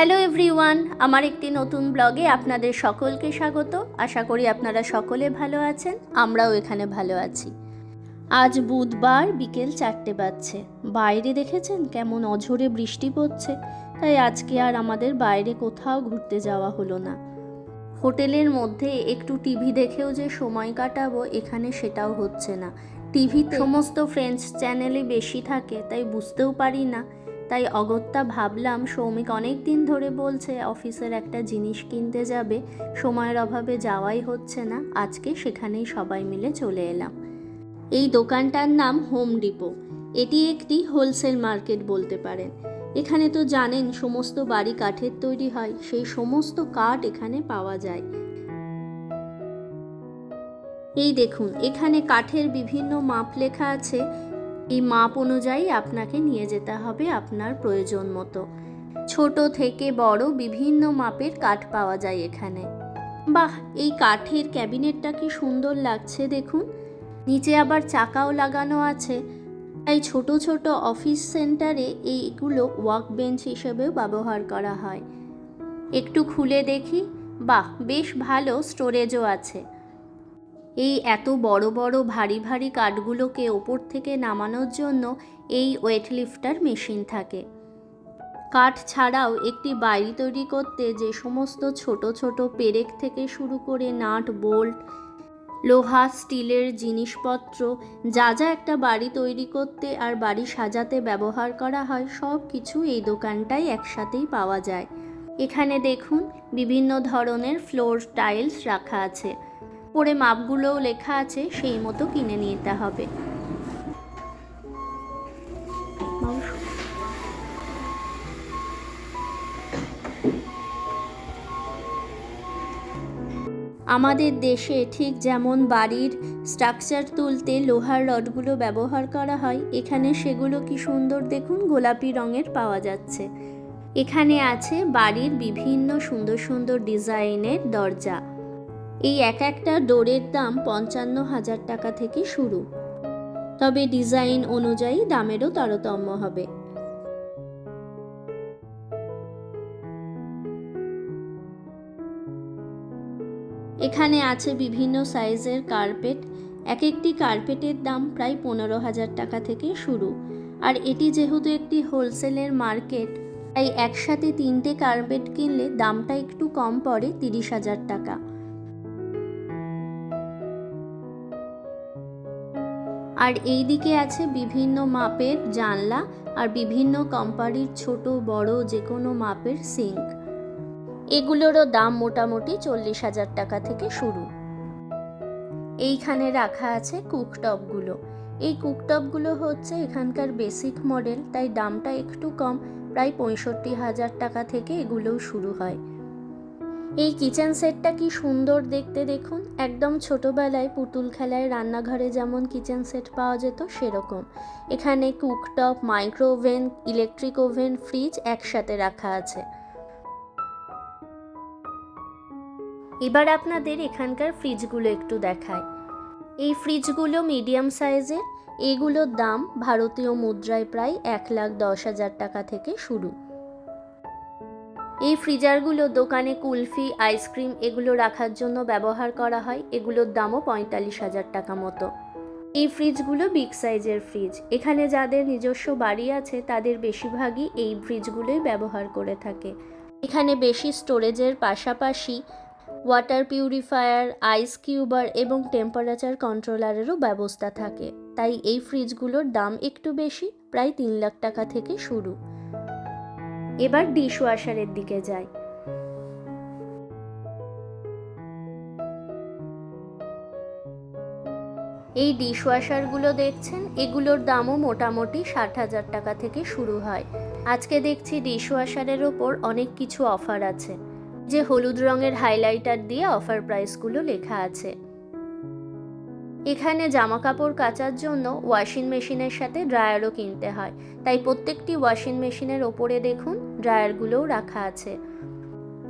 Hello everyone, আমার একটি নতুন ব্লগে আপনাদের সকলকে স্বাগত। আশা করি আপনারা সকলে ভালো আছেন, আমরাও এখানে ভালো আছি। আজ বুধবার বিকেল চারটে বাজছে। বাইরে দেখেছেন কেমন অঝোরে বৃষ্টি পড়ছে, তাই আজকে আর আমাদের বাইরে কোথাও ঘুরতে যাওয়া হলো না। হোটেলের মধ্যে একটু টিভি দেখেও যে সময় কাটাবো, এখানে সেটাও হচ্ছে না। টিভিতে সমস্ত ফ্রেঞ্চ চ্যানেলে বেশি থাকে, তাই বুঝতেও পারি না তাই অগত্যা ভাবলাম সৌমিক অনেক দিন ধরে বলছে, অফিসের একটা জিনিস কিনতে যাবে, সময়ের অভাবে যাওয়াই হচ্ছে না, আজকে সেখানেই সবাই মিলে চলে এলাম। এই দোকানটার নাম হোম ডিপো। এটি একটি হোলসেল মার্কেট বলতে পারেন। এখানে তো জানেন সমস্ত বাড়ি কাঠের তৈরি হয়, সেই সমস্ত কাঠ এখানে পাওয়া যায়। এই দেখুন, এখানে কাঠের বিভিন্ন মাপ লেখা আছে। এই মাপ অনুযায়ী আপনাকে নিয়ে যেতে হবে আপনার প্রয়োজন মতো। ছোট থেকে বড় বিভিন্ন মাপের কাঠ পাওয়া যায় এখানে। বাহ, এই কাঠের ক্যাবিনেটটা কি সুন্দর লাগছে দেখুন। নিচে আবার চাকাও লাগানো আছে। তাই ছোট ছোট অফিস সেন্টারে এইগুলো ওয়ার্ক বেঞ্চ হিসেবেও ব্যবহার করা হয়। একটু খুলে দেখি। বাহ, বেশ ভালো স্টোরেজও আছে। এই এত বড় বড় ভারী ভারী কাঠগুলোকে ওপর থেকে নামানোর জন্য এই ওয়েট লিফটার মেশিন থাকে। কাঠ ছাড়াও একটি বাড়ি তৈরি করতে যে সমস্ত ছোট ছোট পেরেক থেকে শুরু করে নাট, বোল্ট, লোহা, স্টিলের জিনিসপত্র, যা যা একটা বাড়ি তৈরি করতে আর বাড়ি সাজাতে ব্যবহার করা হয়, সব কিছু এই দোকানটাই একসাথেই পাওয়া যায়। এখানে দেখুন, বিভিন্ন ধরনের ফ্লোর টাইলস রাখা আছে। পরে মাপগুলোও লেখা আছে, সেই মতো কিনে নিতে হবে। আমাদের দেশে ঠিক যেমন বাড়ির স্ট্রাকচার তুলতে লোহার রডগুলো ব্যবহার করা হয়, এখানে সেগুলো কি সুন্দর দেখুন? গোলাপি রঙের পাওয়া যাচ্ছে। এখানে আছে বাড়ির বিভিন্ন সুন্দর সুন্দর ডিজাইনের দরজা। এই এক একটা ডোরের দাম পঞ্চান্ন হাজার টাকা থেকে শুরু। তবে ডিজাইন অনুযায়ী দামেরও তারতম্য হবে। এখানে আছে বিভিন্ন সাইজের কার্পেট। এক একটি কার্পেটের দাম প্রায় পনেরো হাজার টাকা থেকে শুরু। আর এটি যেহেতু একটি হোলসেলের মার্কেট, তাই একসাথে তিনটে কার্পেট কিনলে দামটা একটু কম পড়ে তিরিশ হাজার টাকা। আর এই দিকে আছে বিভিন্ন মাপের জানলা আর বিভিন্ন কোম্পানির ছোট, বড় যে কোনো মাপের সিঙ্ক। এগুলোরও দাম মোটামুটি চল্লিশ হাজার টাকা থেকে শুরু। এইখানে রাখা আছে কুকটপগুলো। এই কুকটপগুলো হচ্ছে এখানকার বেসিক মডেল, তাই দামটা একটু কম, প্রায় পঁয়ষট্টি হাজার টাকা থেকে এগুলোও শুরু হয়। এই কিচেন সেটটা কি সুন্দর দেখতে দেখুন? একদম ছোটবেলায় পুতুল খেলায় রান্নাঘরে যেমন কিচেন সেট পাওয়া যেত, সেরকম। এখানে cooktop micro oven electric oven fridge একসাথে রাখা আছে। এবার আপনাদের এখানকার ফ্রিজগুলো একটু দেখায় এই ফ্রিজগুলো মিডিয়াম সাইজের এগুলোর দাম ভারতীয় মুদ্রায় প্রায় এক লাখ দশ হাজার টাকা থেকে শুরু। এই ফ্রিজারগুলো দোকানে কুলফি, আইসক্রিম এগুলো রাখার জন্য ব্যবহার করা হয়। এগুলোর দামও পঁয়তাল্লিশ হাজার টাকা মতো। এই ফ্রিজগুলো বিগ সাইজের ফ্রিজ। এখানে যাদের নিজস্ব বাড়ি আছে, তাদের বেশিরভাগই এই ফ্রিজগুলোই ব্যবহার করে থাকে। এখানে বেশি স্টোরেজের পাশাপাশি ওয়াটার পিউরিফায়ার, আইস কিউবার এবং টেম্পারেচার কন্ট্রোলারেরও ব্যবস্থা থাকে। তাই এই ফ্রিজগুলোর দাম একটু বেশি, প্রায় তিন লাখ টাকা থেকে শুরু। এবার ডিশ ওয়াশারের দিকে যাই এই ডিশ ওয়াশারগুলো দেখছেন, এগুলোর দামও মোটামুটি ষাট হাজার টাকা থেকে শুরু হয়। আজকে দেখছি ডিশ ওয়াশারের ওপর অনেক কিছু অফার আছে। যে হলুদ রঙের হাইলাইটার দিয়ে অফার প্রাইসগুলো লেখা আছে। এখানে জামা কাপড় কাচার জন্য ওয়াশিং মেশিনের সাথে ড্রায়ারও কিনতে হয়। তাই প্রত্যেকটি ওয়াশিং মেশিনের ওপরে দেখুন ড্রায়ারগুলোও রাখা আছে।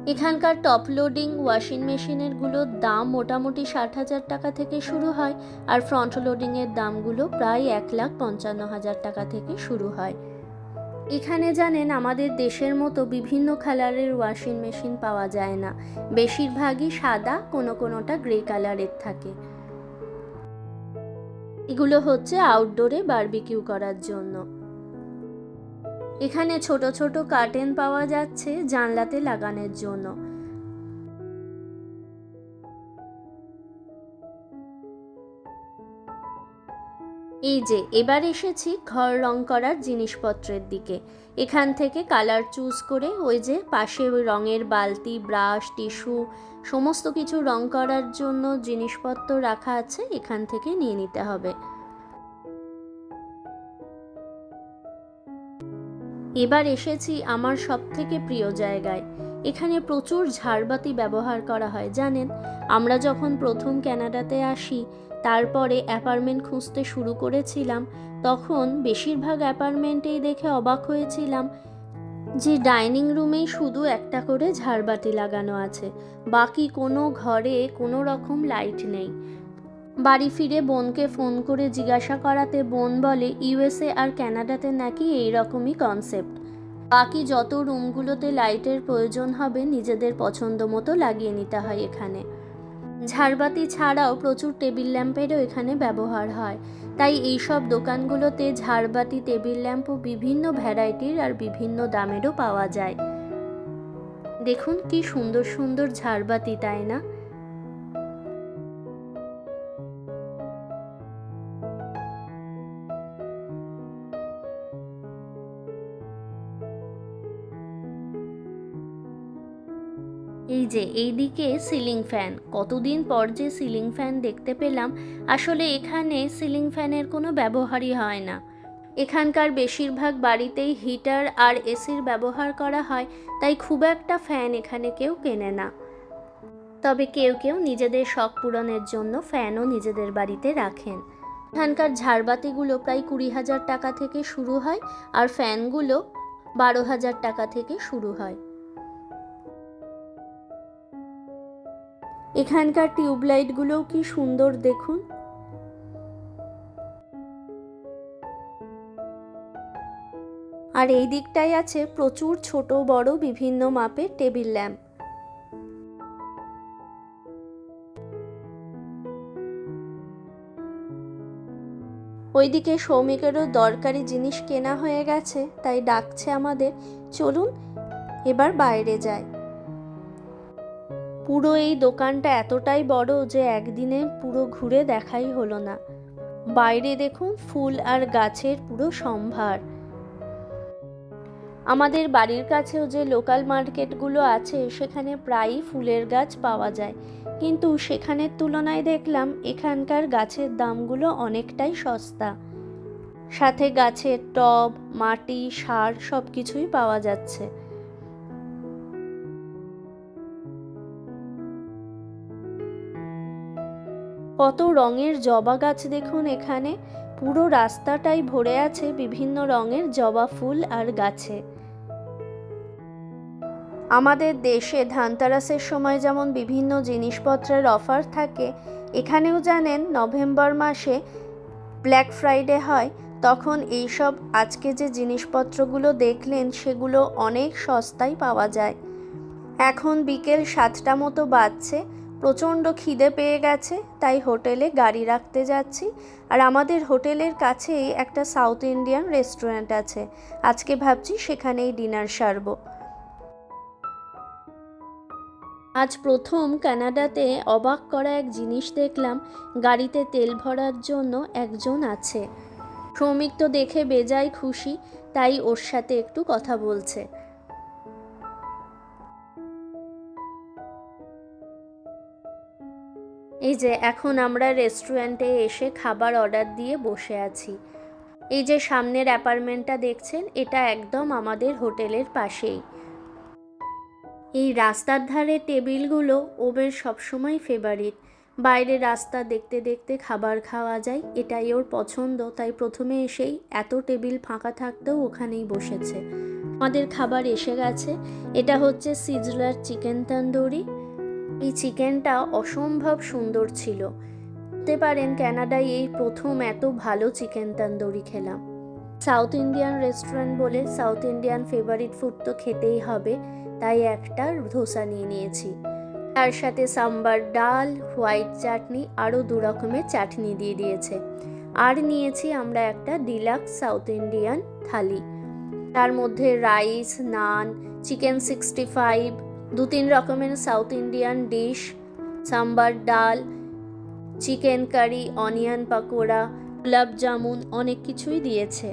এখানকার টপ লোডিং ওয়াশিং মেশিনেরগুলোর দাম মোটামুটি ষাট হাজার টাকা থেকে শুরু হয় আর ফ্রন্ট লোডিংয়ের দামগুলো প্রায় এক লাখ পঞ্চান্ন হাজার টাকা থেকে শুরু হয়। এখানে জানেন আমাদের দেশের মতো বিভিন্ন কালারের ওয়াশিং মেশিন পাওয়া যায় না। বেশিরভাগই সাদা, কোনো কোনোটা গ্রে কালারের থাকে। এগুলো হচ্ছে আউটডোরে বারবিকিউ করার জন্য। এখানে ছোট ছোট কার্টেন পাওয়া যাচ্ছে জানলাতে লাগানোর জন্য। এই যে, এবার এসেছি ঘর রং করার জিনিসপত্রের দিকে। এখান থেকে কালার চুজ করে ওই যে পাশে ওই রঙের বালতি, ব্রাশ, টিস্যু, সমস্ত কিছু রং করার জন্য জিনিসপত্র রাখা আছে, এখান থেকে নিয়ে নিতে হবে। এবার এসেছি আমার সব থেকে প্রিয় জায়গায়। এখানে প্রচুর ঝাড়বাতি ব্যবহার করা হয়, জানেন? আমরা যখন প্রথম ক্যানাডাতে আসি তারপরে অ্যাপার্টমেন্ট খুঁজতে শুরু করেছিলাম, তখন বেশিরভাগ অ্যাপার্টমেন্টেই দেখে অবাক হয়েছিলাম যে ডাইনিং রুমেই শুধু একটা করে ঝাড়বাতি লাগানো আছে, বাকি কোনো ঘরে কোনো রকম লাইট নেই। বাড়ি ফিরে বোনকে ফোন করে জিজ্ঞাসা করাতে বোন বলে, ইউএসএ আর ক্যানাডাতে নাকি এই রকমই কনসেপ্ট বাকি যত রুমগুলোতে লাইটের প্রয়োজন হবে, নিজেদের পছন্দ মতো লাগিয়ে নিতে হয় এখানে। ঝাড়বাতি ছাড়াও প্রচুর টেবিল ল্যাম্পেরও এখানে ব্যবহার হয়। তাই এই সব দোকানগুলোতে ঝাড়বাতি, টেবিল ল্যাম্পও বিভিন্ন ভ্যারাইটির আর বিভিন্ন দামেরও পাওয়া যায়। দেখুন কি সুন্দর সুন্দর ঝাড়বাতি, তাই না? এই যে এইদিকে সিলিং ফ্যান। কতদিন পর যে সিলিং ফ্যান দেখতে পেলাম, আসলে এখানে সিলিং ফ্যানের কোনো ব্যবহারই হয় না। এখানকার বেশিরভাগ বাড়িতেই হিটার আর এসির ব্যবহার করা হয়, তাই খুব একটা ফ্যান এখানে কেউ কেনে না। তবে কেউ কেউ নিজেদের শখ পূরণের জন্য ফ্যানও নিজেদের বাড়িতে রাখেন। এখানকার ঝাড়বাতিগুলো প্রায় কুড়ি হাজার টাকা থেকে শুরু হয়, আর ফ্যানগুলো বারো হাজার টাকা থেকে শুরু হয়। এখানকার টিউবলাইটগুলোও কি সুন্দর দেখুন। আর এই দিকটায় আছে প্রচুর ছোট, বড়, বিভিন্ন মাপের টেবিল ল্যাম্প। ওইদিকে সৌমিকেরও দরকারি জিনিস কেনা হয়ে গেছে, তাই ডাকছে আমাদের। চলুন, এবার বাইরে যাই। পুরো এই দোকানটা এতটাই বড় যে একদিনে পুরো ঘুরে দেখাই হলো না। বাইরে দেখুন ফুল আর গাছের পুরো সম্ভার। আমাদের বাড়ির কাছেও যে লোকাল মার্কেটগুলো আছে, সেখানে প্রায়ই ফুলের গাছ পাওয়া যায়। কিন্তু সেখানের তুলনায় দেখলাম, এখানকার গাছের দামগুলো অনেকটাই সস্তা। সাথে গাছের টব, মাটি, সার সব কিছুই পাওয়া যাচ্ছে। কত রঙের জবা গাছ দেখুন এখানে। পুরো রাস্তাটাই ভরে আছে বিভিন্ন রঙের জবা ফুল আর গাছে। আমাদের দেশে ধানতেরাসের সময় যেমন বিভিন্ন জিনিসপত্রের অফার থাকে, এখানেও জানেন নভেম্বর মাসে ব্ল্যাক ফ্রাইডে হয়, তখন এইসব আজকে যে জিনিসপত্রগুলো দেখলেন সেগুলো অনেক সস্তায় পাওয়া যায়। এখন বিকেল সাতটা মতো বাজছে প্রচণ্ড খিদে পেয়ে গেছে, তাই হোটেলে গাড়ি রাখতে যাচ্ছি। আর আমাদের হোটেলের কাছেই একটা সাউথ ইন্ডিয়ান রেস্টুরেন্ট আছে। আজকে ভাবছি সেখানেই ডিনার সারবো। আজ প্রথম কানাডাতে অবাক করা এক জিনিস দেখলাম, গাড়িতে তেল ভরার জন্য একজন আছে। শ্রমিক তো দেখে বেজায় খুশি, তাই ওর সাথে একটু কথা বলছে। এই যে, এখন আমরা রেস্টুরেন্টে এসে খাবার অর্ডার দিয়ে বসে আছি। এই যে, সামনের অ্যাপার্টমেন্টটা দেখছেন, এটা একদম আমাদের হোটেলের পাশেই। এই রাস্তার ধারে টেবিলগুলো ওবের সবসময় ফেভারিট বাইরে রাস্তা দেখতে দেখতে খাবার খাওয়া যায়, এটাই ওর পছন্দ, তাই প্রথমে এসেই এত টেবিল ফাঁকা থাকতেও ওখানেই বসেছে। আমাদের খাবার এসে গেছে, এটা হচ্ছে সিজলার চিকেন তন্দুরি। এই চিকেনটা অসম্ভব সুন্দর ছিল। বলতে পারেন ক্যানাডায় এই প্রথম এত ভালো চিকেন তন্দুরি খেলাম। সাউথ ইন্ডিয়ান রেস্টুরেন্ট বলে সাউথ ইন্ডিয়ান ফেভারিট ফুড তো খেতেই হবে, তাই একটা ধোসা নিয়ে নিয়েছি। তার সাথে সাম্বার ডাল, হোয়াইট চাটনি, আরও দু রকমের চাটনি দিয়ে দিয়েছে। আর নিয়েছি আমরা একটা ডিলাক্স সাউথ ইন্ডিয়ান থালি। তার মধ্যে rice, naan, chicken sixty five দু তিন রকমের South Indian dish, sambar dal, chicken curry, onion pakora, গোলাপ জামুন, অনেক কিছুই দিয়েছে।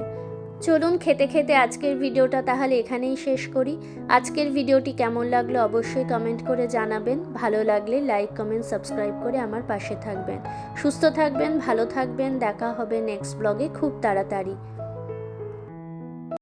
চলুন খেতে খেতে আজকের ভিডিওটা তাহলে এখানেই শেষ করি। আজকের ভিডিওটি কেমন লাগল অবশ্যই কমেন্ট করে জানাবেন। ভালো লাগলে লাইক, কমেন্ট, সাবস্ক্রাইব করে আমার পাশে থাকবেন। সুস্থ থাকবেন, ভালো থাকবেন। দেখা হবে নেক্সট ব্লগে খুব তাড়াতাড়ি।